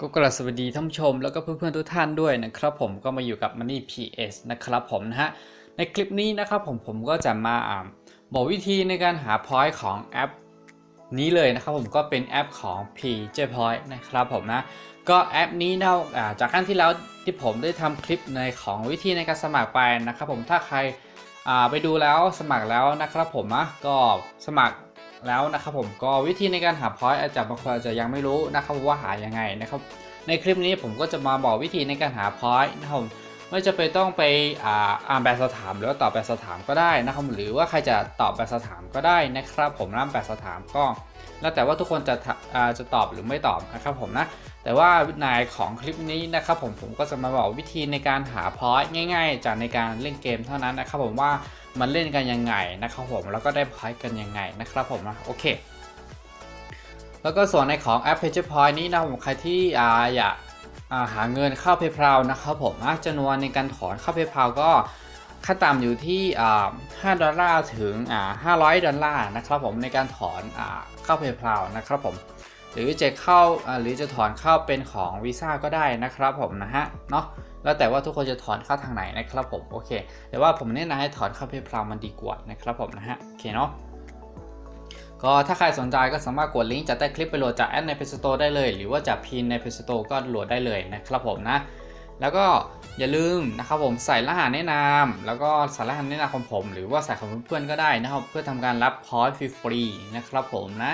ก็กราบสวัสดีท่านผู้ชมแล้วก็เพื่อนๆทุกท่านด้วยนะครับผมก็มาอยู่กับ Money PS นะครับผมนะฮะในคลิปนี้นะครับผมผมก็จะมาบอกวิธีในการหา point ของแอปนี้เลยนะครับผมก็เป็นแอปของ PJ Point นะครับผมนะก็แอปนี้เนาจากครั้งที่แล้วที่ผมได้ทำคลิปในของวิธีในการสมัครไปนะครับผมถ้าใครไปดูแล้วสมัครแล้วนะครับผมนะก็สมัคร แล้วนะครับผมก็วิธีในการหา point อาจจะบางคนอาจจะยังไม่รู้นะครับว่าหายังไงนะครับ ในคลิปนี้ผมก็จะมาบอกวิธีในการหา point นะครับผมไม่จะไปต้องไปอ่าอ่านแบบสอบถามหรือว่าตอบแบบสอบถามก็ได้นะครับหรือว่าใครจะตอบแบบสอบถามก็ได้นะครับ ผมร่ำแบบสอบถามก็ แล้วแต่ว่าทุกคนจะทะอ่าจะตอบหรือไม่ตอบนะครับผมนะแต่ว่าในของคลิปนี้นะครับผมผมก็จะมาบอกวิธีในการหาพอยต์ง่าย ๆ จากในการเล่นเกมเท่านั้นนะครับผมว่า มันเล่นกันยังไงนะครับผมแล้วก็ได้พอยต์กันยังไงนะครับผมนะโอเค แล้วก็ส่วนในของแอป p a g e Point นี้นะผมใครที่อ่าอยากาหาเงินเข้า PayPal นะครับผมจำนวนในการถอนเข้า PayPal ก็ขั้นต่ำอยู่ที่5ดอลลาร์ถึง 500 ดอลลาร์นะครับผมในการถอนอ่าเข้า PayPal นะครับผมหรือจะเข้าหรือจะถอนเข้าเป็นของวีซ่าก็ได้นะครับผมนะฮะเนาะ แล้วแต่ว่าทุกคนจะถอนเข้าทางไหนนะครับผมโอเค แต่ว่าผมแนะนำให้ถอนเข้า PayPal มันดีกว่านะครับผมนะฮะโอเคเนาะก็ถ้าใครสนใจก็สามารถกดลิงก์จากใต้คลิปไปโหลดจากแอปใน Play Store ได้เลย หรือว่าจากพินใน Play Store ก็โหลดได้เลยนะครับผมนะ แล้วก็อย่าลืมนะครับผมใส่รหัสแนะนำแล้วก็ใส่รหัสแนะนำของผม หรือว่าใส่ของเพื่อนๆก็ได้นะครับ เพื่อทำการรับพอยต์ฟรีๆนะครับผมนะ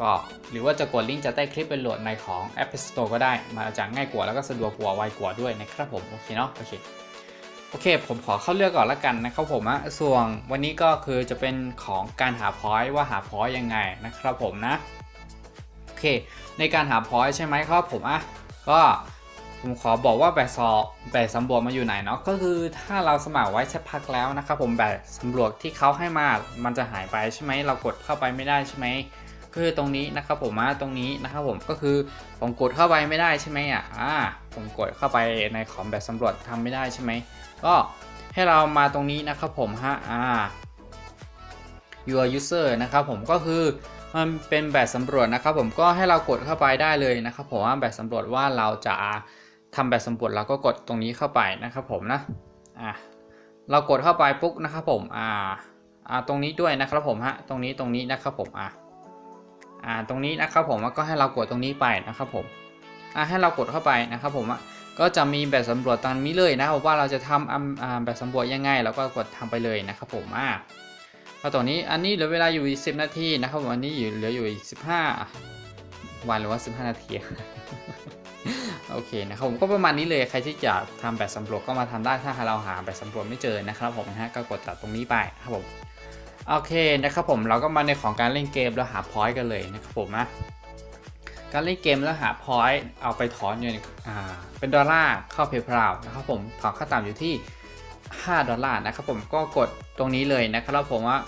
ก็หรือว่าจะกดลิงก์จากใต้คลิปไปโหลดในของแอป Play Store ก็ได้ มาจากง่ายกว่าแล้วก็สะดวกกว่าไวกว่าด้วยนะครับผมโอเคเนาะโอเคโอเค ผมขอเข้าเลือกก่อนละกันนะครับผมอะส่วนวันนี้ก็คือจะเป็นของการหาพอยต์ว่าหาพอยต์ยังไงนะครับผมนะโอเค ในการหาพอยต์ใช่ไหมครับผมอะก็ผมขอบอกว่าแบบสอบแบบสำรวจมาอยู่ไหนเนาะก็คือถ้าเราสมัครไว้สักพักแล้วนะครับผมแบบสำรวจที่เขาให้มามันจะหายไปใช่ไหมเรากดเข้าไปไม่ได้ใช่ไหม คือตรงนี้นะครับผมอะตรงนี้นะครับผมก็คือผมกดเข้าไปไม่ได้ใช่ไหมอะอ่าผมกดเข้าไปในของแบบสำรวจทำไม่ได้ใช่ไหมก็ให้เรามาตรงนี้นะครับผมฮะอ่า your user นะครับผมก็คือมันเป็นแบบสำรวจนะครับผมก็ให้เรากดเข้าไปได้เลยนะครับผมว่าแบบสำรวจว่าเราจะทำแบบสำรวจเราก็กดตรงนี้เข้าไปนะครับผมนะอ่าเรากดเข้าไปปุ๊บนะครับผมอ่าอ่าตรงนี้ด้วยนะครับผมฮะตรงนี้ตรงนี้นะครับผมอ่า อ่าตรงนี้นะครับผมก็ให้เรากดตรงนี้ไปนะครับผมอ่าให้เรากดเข้าไปนะครับผมอะก็จะมีแบบสำรวจตามนี้เลยนะครับว่าเราจะทำอ่าแบบสำรวจยังไงเราก็กดทำไปเลยนะครับผมอ่าก็ตอนนี้อันนี้เหลือเวลาอยู่อีก10 นาทีนะครับผมอันนี้อยู่เหลืออยู่อีก15 วันหรือว่า 15 นาทีโอเคนะครับผมก็ประมาณนี้เลยใครที่จะทำแบบสำรวจก็มาทำได้ถ้าเราหาแบบสำรวจไม่เจอนะครับผมนะฮะก็กดตัดตรงนี้ไปครับผม โอเคนะครับผมเราก็มาในของการเล่นเกมแล้วหาพอยต์กันเลยนะครับผมนะการเล่นเกมแล้วหาพอยต์เอาไปถอนอยู่ในอ่าเป็นดอลลาร์เข้า PayPal นะครับผมถอนค่าต่ำอยู่ที่ 5 ดอลลาร์นะครับผมก็กดตรงนี้เลยนะครับผมว่า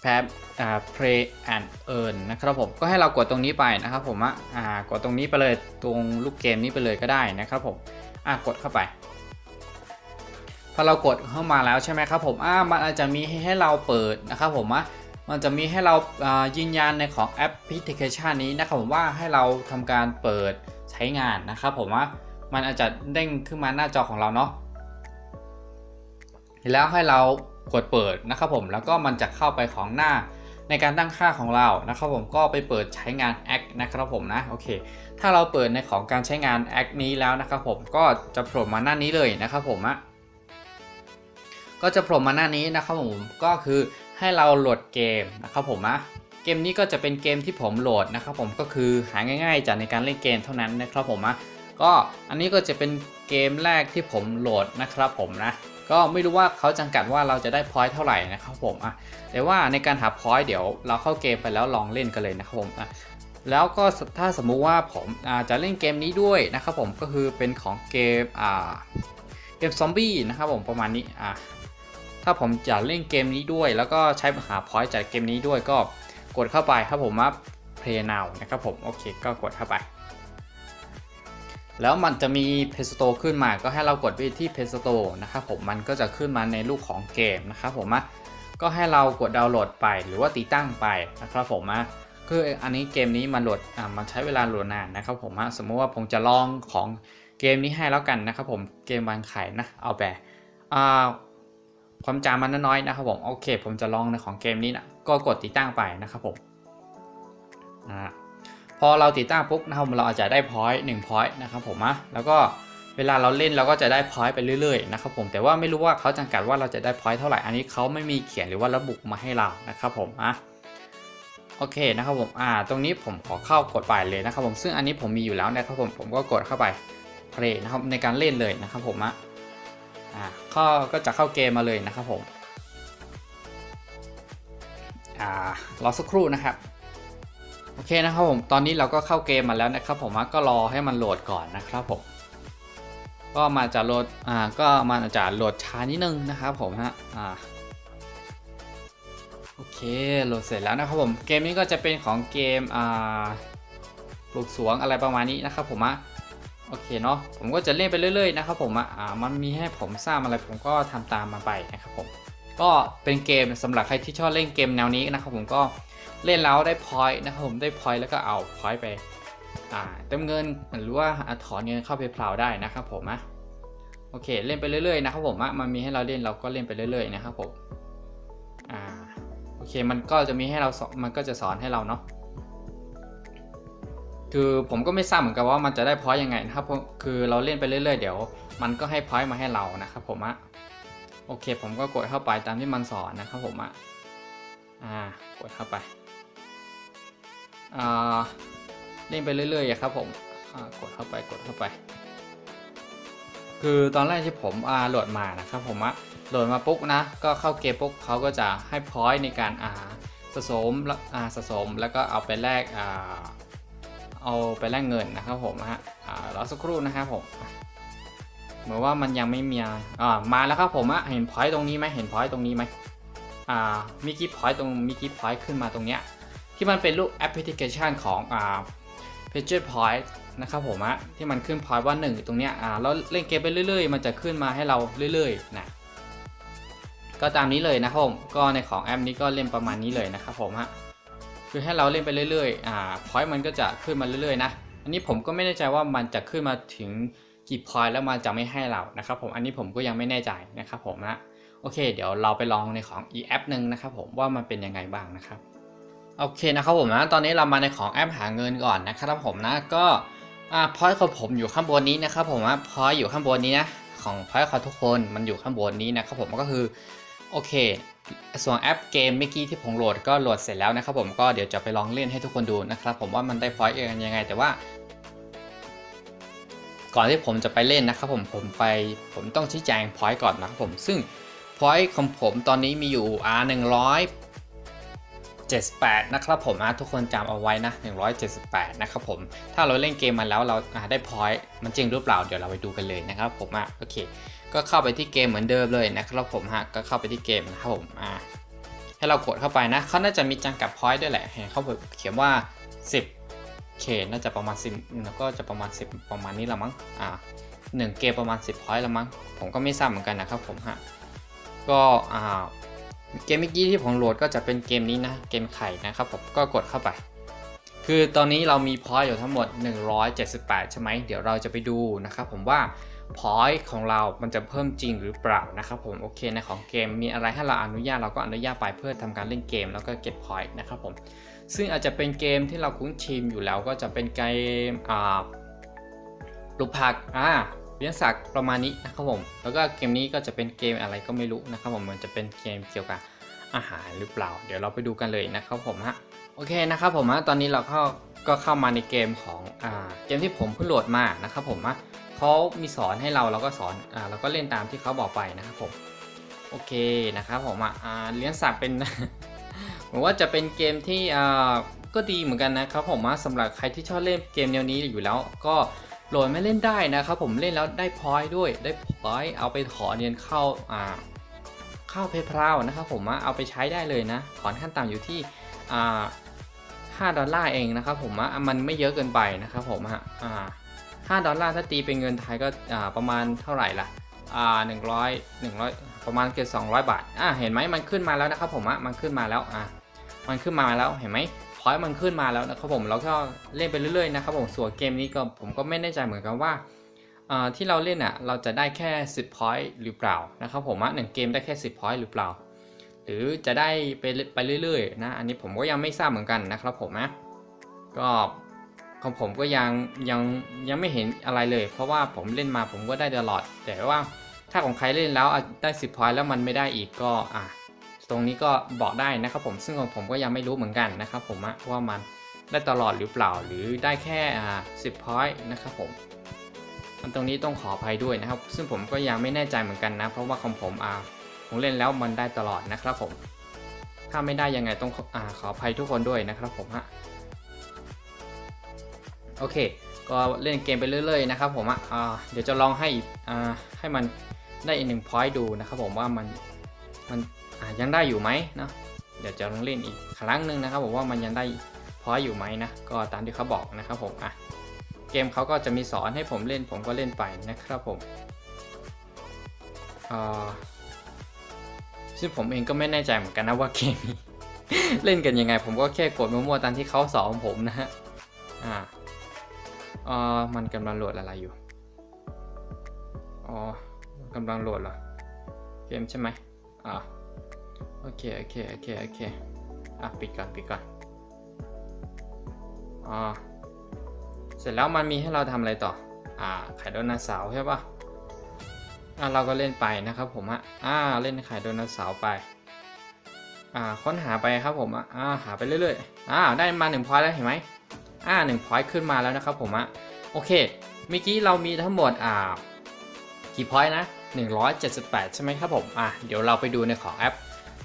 แพบอ่า play and earn นะครับผมก็ให้เรากดตรงนี้ไปนะครับผมอ่ากดตรงนี้ไปเลยตรงลูกเกมนี้ไปเลยก็ได้นะครับผมอ่ากดเข้าไป พอเรากดเข้ามาแล้วใช่ไหมครับผมอ่ามันอาจจะมีให้เราเปิดนะครับผมว่ามันจะมีให้เรายืนยันในของแอปพลิเคชันนี้นะครับผมว่าให้เราทำการเปิดใช้งานนะครับผมว่ามันอาจจะเด้งขึ้นมาหน้าจอของเราเนาะแล้วให้เรากดเปิดนะครับผมแล้วก็มันจะเข้าไปของหน้าในการตั้งค่าของเรานะครับผมก็ไปเปิดใช้งานแอคนะครับผมนะโอเค ถ้าเราเปิดในของการใช้งานแอคนี้แล้วนะครับผมก็จะโผล่มาหน้านี้เลยนะครับผมอะ ก็จะโผล่มาหน้านี้นะครับผมก็คือให้เราโหลดเกมนะครับผมนะเกมนี้ก็จะเป็นเกมที่ผมโหลดนะครับผมก็คือหาง่าย ๆ จากในการเล่นเกมเท่านั้นนะครับผมนะก็อันนี้ก็จะเป็นเกมแรกที่ผมโหลดนะครับผมนะก็ไม่รู้ว่าเขาจำกัดว่าเราจะได้พอยต์เท่าไหร่นะครับผมอะแต่ว่าในการหาพอยต์เดี๋ยวเราเข้าเกมไปแล้วลองเล่นกันเลยนะครับผมอะแล้วก็ถ้าสมมุติว่าผมอาจะเล่นเกมนี้ด้วยนะครับผมก็คือเป็นของเกมอ่าเกมซอมบี้นะครับผมประมาณนี้อะ ถ้าผมจะเล่นเกมนี้ด้วย แล้วก็ใช้หาพอยต์จากเกมนี้ด้วยก็กดเข้าไปครับผมว่า play now นะครับผมโอเคก็กดเข้าไป แล้วมันจะมี Play Store ขึ้นมาก็ให้เรากดไปที่ Play Store นะครับผมมันก็จะขึ้นมาในรูปของเกมนะครับผมอะก็ให้เรากดดาวน์โหลดไปหรือว่าติดตั้งไปนะครับผมอะคืออันนี้เกมนี้มันโหลดอ่ามันใช้เวลาโหลดนานนะครับผมฮะสมมติว่าผมจะลองของเกมนี้ให้แล้วกันนะครับผมเกมวางไข่นะเอาแบบอ่า ความจำมันน้อยๆนะครับผมโอเค ผมจะลองในของเกมนี้นะก็กดติดตั้งไปนะครับผมอ่าพอเราติดตั้งปุ๊บนะครับเราอาจจะได้พอยต์หนึ่งพอยต์นะครับผมอะแล้วก็เวลาเราเล่นเราก็จะได้พอยต์ไปเรื่อยๆนะครับผมแต่ว่าไม่รู้ว่าเขาจำกัดว่าเราจะได้พอยต์เท่าไหร่อันนี้เขาไม่มีเขียนหรือว่าระบุมาให้เรานะครับผมอะโอเคนะครับผมอ่าตรงนี้ผมขอเข้ากดไปเลยนะครับผมซึ่งอันนี้ผมมีอยู่แล้วนะครับผมผมก็กดเข้าไปเพลย์นะครับในการเล่นเลยนะครับผมอะ อ่าก็ก็จะเข้าเกมมาเลยนะครับผมอ่ารอสักครู่นะครับโอเคนะครับผมตอนนี้เราก็เข้าเกมมาแล้วนะครับ ผมก็รอให้มันโหลดก่อนนะครับผมก็มาจะโหลดอ่าก็มันจะโหลดช้านิดนึงนะครับผมฮะอ่าโอเคโหลดเสร็จแล้วนะครับผมเกมนี้ก็จะเป็นของเกมอ่าปลูกสวงอะไรประมาณนี้นะครับผมอะ โอเคเนาะผมก็จะเล่นไปเรื่อยๆนะครับผมอะอ่ามันมีให้ผมสร้างอะไรผมก็ทำตามมาไปนะครับผมก็เป็นเกมสำหรับใครที่ชอบเล่นเกมแนวนี้นะครับผมก็เล่นแล้วได้พอยต์นะครับผมได้พอยต์แล้วก็เอาพอยต์ไปอ่าเติมเงินหรือว่าถอนเงินเข้าไปเพลาได้นะครับผมอะโอเคเล่นไปเรื่อยๆนะครับผมอะมันมีให้เราเล่นเราก็เล่นไปเรื่อยๆนะครับผมอ่าโอเคมันก็จะมีให้เราสอนมันก็จะสอนให้เราเนาะ คือผมก็ไม่ทราบเหมือนกันว่ามันจะได้พอยยังไงนะครับเพราะคือเราเล่นไปเรื่อยๆเดี๋ยว มันก็ให้พอยมาให้เรานะครับผมอะโอเค ผมก็กดเข้าไปตามที่มันสอนนะครับผมอะอ่ากดเข้าไปอ่าเล่นไปเรื่อยๆอะครับผมอ่ากดเข้าไปกดเข้าไป คือตอนแรกที่ผมอ่าโหลดมานะครับผมอะโหลดมาปุ๊บนะก็เข้าเกมปุ๊บเขาก็จะให้พอยในการอ่าสะสมอ่าสะสมแล้วก็เอาไปแลกอ่า เอาไปแลกเงินนะครับผมฮะรอสักครู่นะครับผมเหมือนว่ามันยังไม่มีอ่ามาแล้วครับผมอะเห็นพอยต์ตรงนี้ไหมเห็นพอยต์ตรงนี้ไหมอ่ามีกิฟพอยต์ตรงมีกิฟพอยต์ขึ้นมาตรงเนี้ยที่มันเป็นรูปแอปพลิเคชันของอ่า p a g e Point นะครับผมอะที่มันขึ้น point ว่า 1 ตรงเนี้ยอ่าแล้วเล่นเกมไปเรื่อย ๆ มันจะขึ้นมาให้เราเรื่อยๆนะก็ตามนี้เลยนะครับผมก็ในของแอปนี้ก็เล่นประมาณนี้เลยนะครับผมฮะ คือให้เราเล่นไปเรื่อยๆอ่า point มันก็จะขึ้นมาเรื่อยๆนะอันนี้ผมก็ไม่แน่ใจว่ามันจะขึ้นมาถึงกี่ point แล้วมันจะไม่ให้เรานะครับผมอันนี้ผมก็ยังไม่แน่ใจนะครับผมนะโอเค เดี๋ยวเราไปลองในของอีแอปหนึ่งนะครับผมว่ามันเป็นยังไงบ้างนะครับโอเคนะครับผมนะตอนนี้เรามาในของแอปหาเงินก่อนนะครับผมนะก็อ่าพอยต์ของผมอยู่ข้างบนนี้นะครับผมว่าพอยต์อยู่ข้างบนนี้นะของพอยต์ของทุกคนมันอยู่ข้างบนนี้นะครับผมก็คือโอเค ส่วนแอปเกมเมื่อกี้ที่ผมโหลดก็โหลดเสร็จแล้วนะครับผมก็เดี๋ยวจะไปลองเล่นให้ทุกคนดูนะครับผมว่ามันได้พอยต์กันยังไง แต่ว่า ก่อนที่ผมจะไปเล่นนะครับผมผมไปผมต้องชี้แจงพอยต์ก่อนนะครับผมซึ่งพอยต์ของผมตอนนี้มีอยู่อ่าหนึ่งร้อย78 นะครับผมนะทุกคนจำเอาไว้นะ 178 นะครับผม ถ้าเราเล่นเกมมาแล้วเราได้พอยต์มันจริงหรือเปล่า เดี๋ยวเราไปดูกันเลยนะครับผมอะโอเค ก็เข้าไปที่เกมเหมือนเดิมเลยนะครับผมฮะก็เข้าไปที่เกมนะครับผมอ่าให้เรากดเข้าไปนะเขาน่าจะมีจำกัดพอยต์ด้วยแหละเห็นเขาเขียนว่า 10เคน่าจะประมาณ10แล้วก็จะประมาณ 10 ประมาณนี้ละมั้งอ่าหนึ่งเกมประมาณ 10พอยต์ละมั้งผมก็ไม่ทราบเหมือนกันนะครับผมฮะก็อ่าเกมเมื่อกี้ที่ผมโหลดก็จะเป็นเกมนี้นะเกมไข่นะครับผมก็กดเข้าไป คือตอนนี้เรามีพอยต์อยู่ทั้งหมด 178 ใช่ไหมเดี๋ยวเราจะไปดูนะครับผมว่า พอยต์ของเรามันจะเพิ่มจริงหรือเปล่านะครับผมโอเคในของเกมมีอะไรให้เราอนุญาตเราก็อนุญาตไปเพื่อทำการเล่นเกมแล้วก็เก็บพอยต์นะครับผมซึ่งอาจจะเป็นเกมที่เราคุ้นชินอยู่แล้วก็จะเป็นเกมอ่าลูกผักอ่าเลี้ยงสัตว์ประมาณนี้นะครับผม แล้วก็เกมนี้ก็จะเป็นเกมอะไรก็ไม่รู้นะครับผมมันจะเป็นเกมเกี่ยวกับอาหารหรือเปล่า เดี๋ยวเราไปดูกันเลยนะครับผมฮะโอเคนะครับผมฮะตอนนี้เราเข้าก็เข้ามาในเกมของอ่าเกมที่ผมเพิ่งโหลดมานะครับผมฮะ เขามีสอนให้เราเราก็สอนอ่าเราก็เล่นตามที่เขาบอกไปนะครับผมโอเคนะครับผมอ่าเลี้ยงสัตว์เป็นผมว่าจะเป็นเกมที่อ่าก็ดีเหมือนกันนะครับผมว่าสำหรับใครที่ชอบเล่นเกมแนวนี้อยู่แล้ว ก็โหลดไม่เล่นได้นะครับผมเล่นแล้วได้พอยด้วยได้พอยเอาไปถอนเงินเข้าอ่าเข้าเพย์พานะครับผมว่าเอาไปใช้ได้เลยนะ ถอนขั้นต่ำอยู่ที่อ่า5ดอลลาร์เองนะครับผมว่ามันไม่เยอะเกินไปนะครับผมฮะอ่า 5ดอลลาร์ถ้าตีเป็นเงินไทยก็ประมาณเท่าไหร่ล่ะอ่า100 100ประมาณเกือบ200บาทอ่าเห็นไหมมันขึ้นมาแล้วนะครับผมอะมันขึ้นมาแล้วอ่ามันขึ้นมาแล้วเห็นไหมพอยต์มันขึ้นมาแล้วนะครับผมแล้วก็เล่นไปเรื่อยๆนะครับผมส่วนเกมนี้ก็ผมก็ไม่แน่ใจเหมือนกันว่าที่เราเล่นอะเราจะได้แค่ 10 point หรือเปล่านะครับผมว่าหนึ่งเกมได้แค่ 10 point หรือเปล่า หรือจะได้ไปไปเรื่อยๆนะอันนี้ผมก็ยังไม่ทราบเหมือนกันนะครับผมนะก็ ของผมก็ยังยังยังไม่เห็นอะไรเลย เพราะว่าผมเล่นมาผมก็ได้ตลอด แต่ว่าถ้าของใครเล่นแล้วได้10 point แล้วมันไม่ได้อีกก็อะตรงนี้ก็บอกได้นะครับผมซึ่งของผมก็ยังไม่รู้เหมือนกันนะครับผมอะว่ามันได้ตลอดหรือเปล่าหรือได้แค่อ่าสิบพอยต์นะครับผมมันตรงนี้ต้องขออภัยด้วยนะครับ ซึ่งผมก็ยังไม่แน่ใจเหมือนกันนะ เพราะว่าของผมอ่าผมเล่นแล้วมันได้ตลอดนะครับผม ถ้าไม่ได้ยังไงต้องอ่าขออภัยทุกคนด้วยนะครับผมฮะ โอเค ก็เล่นเกมไปเรื่อยๆนะครับผมอะอ่าเดี๋ยวจะลองให้อ่าให้มันได้อีกหนึ่งพอยต์ดูนะครับผมว่ามันมันยังได้อยู่ไหมเนาะเดี๋ยวจะลองเล่นอีกครั้งหนึ่งนะครับผมว่ามันยังได้พอยด์อยู่ไหมนะก็ตามที่เขาบอกนะครับผมอะเกมเขาก็จะมีสอนให้ผมเล่นผมก็เล่นไปนะครับผมซึ่งผมเองก็ไม่แน่ใจเหมือนกันนะว่าเกมนี้เล่นกันยังไง ผมก็แค่กดมั่วๆตามที่เขาสอนผมนะฮะอ่า อ่ามันกำลังโหลดอะไรอยู่ อ๋อกำลังโหลดเหรอ เกมใช่ไหมอ่าโอเค โอเค โอเค โอเค อะ ปิดก่อน ปิดก่อนอ่าเสร็จแล้วมันมีให้เราทำอะไรต่อ อ่าไข่โดนัทเสาร์ใช่ปะอ่าเราก็เล่นไปนะครับผมอะอ่า เล่นไข่โดนัทเสาร์ไป อ่า ค้นหาไปครับผมอะอ่า หาไปเรื่อยๆ อ่า ได้มาหนึ่งพอยแล้วเห็นไหม อ่าหนึ่งพอยต์ขึ้นมาแล้วนะครับผมอะโอเคเมื่อกี้เรามีทั้งหมดอ่ากี่พอยต์นะ 178 ใช่ไหมครับผมอะเดี๋ยวเราไปดูในของแอป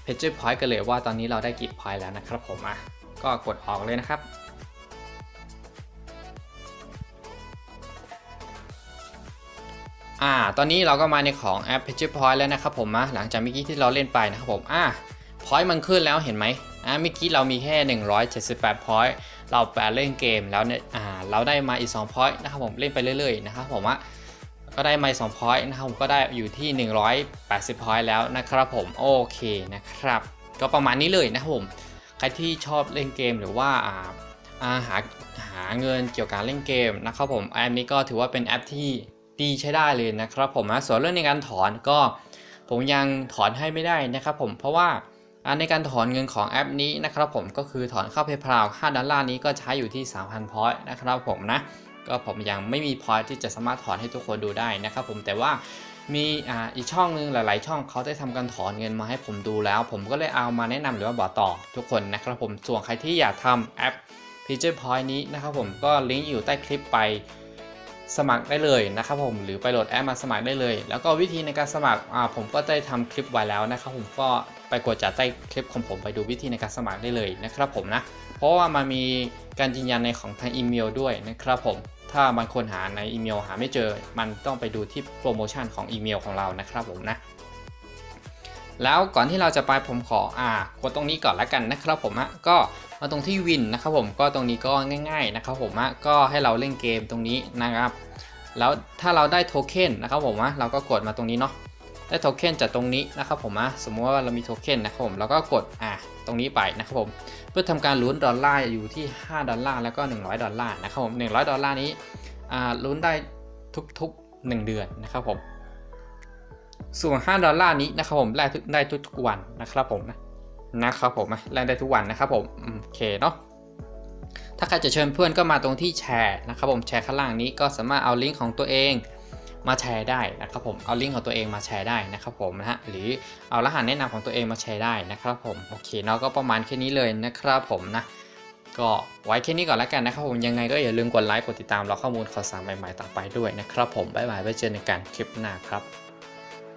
p a g e Point กันเลยว่าตอนนี้เราได้กี่ point แล้วนะครับผมอะก็กดออกเลยนะครับอ่าตอนนี้เราก็มาในของแอป p a g e Point แล้วนะครับผมนะหลังจากเมื่อกี้ที่เราเล่นไปนะครับผมอ่า point มันขึ้นแล้วเห็นไหมอ่าเมื่อกี้เรามีแค่ 178 point เราแปลเล่นเกมแล้วเนี่ยอ่าเราได้มาอีก2 point นะครับผมเล่นไปเรื่อยๆนะครับผมว่าก็ได้มา2 point นะครับผมก็ได้อยู่ที่ 180 point แล้วนะครับผมโอเคนะครับ ก็ประมาณนี้เลยนะครับผมใครที่ชอบเล่นเกมหรือว่าอ่าหาหาเงินเกี่ยวกับการเล่นเกมนะครับผมแอปนี้ก็ถือว่าเป็นแอปที่ดีใช้ได้เลยนะครับผมนะส่วนเรื่องในการถอนก็ผมยังถอนให้ไม่ได้นะครับผมเพราะว่า ในการถอนเงินของแอปนี้นะครับผมก็คือถอนเข้า PayPal 5ดอลลาร์นี้ก็ใช้อยู่ที่ 3,000 พอยต์นะครับผมนะก็ผมยังไม่มีพอยที่จะสามารถถอนให้ทุกคนดูได้นะครับผมแต่ว่ามีอ่าอีกช่องนึงหลาย ๆ ช่องเขาได้ทำการถอนเงินมาให้ผมดูแล้ว ผมก็เลยเอามาแนะนำหรือว่าบอกต่อทุกคนนะครับผมส่วนใครที่อยากทำแอป p a g e Point นี้นะครับผมก็ลิงก์อยู่ใต้คลิปไปสมัครได้เลยนะครับผมหรือไปโหลดแอปมาสมัครได้เลย แล้วก็วิธีในการสมัครอ่าผมก็ได้ทำคลิปไว้แล้วนะครับผมก็ กดจากใต้คลิปของผมไปดูวิธีในการสมัครได้เลยนะครับผมนะ เพราะว่ามันมีการยืนยันในของทางอีเมลด้วยนะครับผม ถ้าบางคนหาในอีเมลหาไม่เจอ มันต้องไปดูที่โปรโมชั่นของอีเมลของเรานะครับผมนะ แล้วก่อนที่เราจะไปผมขออ่ากดตรงนี้ก่อนละกันนะครับผมฮะ ก็มาตรงที่วินนะครับผม ก็ตรงนี้ก็ง่าย ๆนะครับผมฮะ ก็ให้เราเล่นเกมตรงนี้นะครับ แล้วถ้าเราได้โทเค็นนะครับผมฮะ เราก็กดมาตรงนี้เนาะ ได้โทเค็นจากตรงนี้นะครับผมนะสมมติว่าเรามีโทเค็นนะครับผมเราก็กดอ่าตรงนี้ไปนะครับผมเพื่อทำการลุ้นดอลลาร์อยู่ที่ 5 ดอลลาร์แล้วก็ 100 ดอลลาร์นะครับผม100 ดอลลาร์นี้อ่าลุ้นได้ทุกๆ 1 เดือนนะครับผมส่วน5ดอลลาร์นี้นะครับผมแลกได้ทุกๆวันนะครับผมนะนะครับผมแลกได้ทุกวันนะครับผมอืมโอเคเนาะถ้าใครจะเชิญเพื่อนก็มาตรงที่แชร์นะครับผมแชร์ข้างล่างนี้ก็สามารถเอาลิงก์ของตัวเอง มาแชร์ได้นะครับผมเอาลิงก์ของตัวเองมาแชร์ได้นะครับผมนะฮะหรือเอารหัสแนะนำของตัวเองมาแชร์ได้นะครับผมโอเคเนาะก็ประมาณแค่นี้เลยนะครับผมนะก็ไว้แค่นี้ก่อนแล้วกันนะครับผมยังไงก็อย่าลืมกดไลค์กดติดตามเราข้อมูลข่าวสารใหม่ๆต่อไปด้วยนะครับผมบ๊ายบายไว้เจอกันคลิปหน้าครับ